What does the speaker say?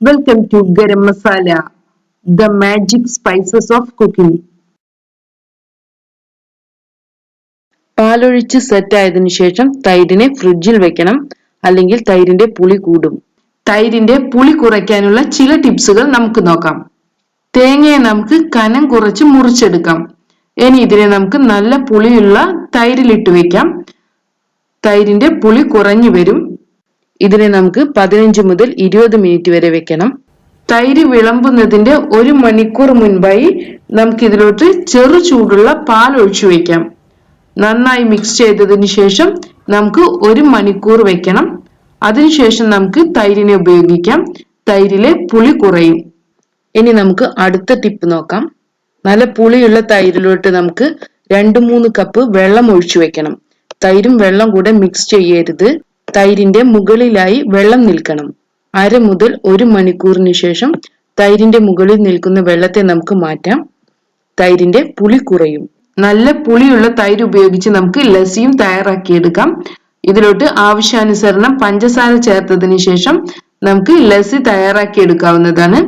Welcome to garam masala the magic spices of cooking പാലൊഴിച്ച് set ആയതിനു ശേഷം തൈരിനെ ഫ്രിഡ്ജിൽ വെക്കണം. അല്ലെങ്കിൽ തൈരിന്റെ പുളി കൂടും. തൈരിന്റെ പുളി കുറയ്ക്കാനുള്ള ചില ടിപ്സുകൾ നമുക്ക് നോക്കാം. തേങ്ങയെ നമുക്ക് കനം കുറച്ച് മുറിച്ചെടുക്കാം. ഇനി ഇതിനെ നമുക്ക് നല്ല പുളിയുള്ള തൈരിലിട്ട് വെക്കാം. തൈരിന്റെ പുളി കുറഞ്ഞു വരും. ഇതിനെ നമുക്ക് പതിനഞ്ച് മുതൽ ഇരുപത് മിനിറ്റ് വരെ വെക്കണം. തൈര് വിളമ്പുന്നതിന്റെ ഒരു മണിക്കൂർ മുൻപായി നമുക്ക് ഇതിലോട്ട് ചെറു ചൂടുള്ള പാൽ ഒഴിച്ചു വയ്ക്കാം. നന്നായി മിക്സ് ചെയ്തതിന് ശേഷം നമുക്ക് ഒരു മണിക്കൂർ വെക്കണം. അതിനുശേഷം നമുക്ക് തൈരിനെ ഉപയോഗിക്കാം. തൈരിലെ പുളി കുറയും. ഇനി നമുക്ക് അടുത്ത ടിപ്പ് നോക്കാം. നല്ല പുളിയുള്ള തൈരിലോട്ട് നമുക്ക് രണ്ട് മൂന്ന് കപ്പ് വെള്ളം ഒഴിച്ചു വെക്കണം. തൈരും വെള്ളം കൂടെ മിക്സ് ചെയ്യരുത്. തൈരിന്റെ മുകളിലായി വെള്ളം നിൽക്കണം. അര മുതൽ ഒരു മണിക്കൂറിന് ശേഷം തൈരിന്റെ മുകളിൽ നിൽക്കുന്ന വെള്ളത്തെ നമുക്ക് മാറ്റാം. തൈരിന്റെ പുളി കുറയും. നല്ല പുളിയുള്ള തൈര് ഉപയോഗിച്ച് നമുക്ക് ലസ്സിയും തയ്യാറാക്കിയെടുക്കാം ഇതിലോട്ട് ആവശ്യാനുസരണം പഞ്ചസാര ചേർത്തതിന് ശേഷം നമുക്ക് ലസ്സി തയ്യാറാക്കി എടുക്കാവുന്നതാണ്.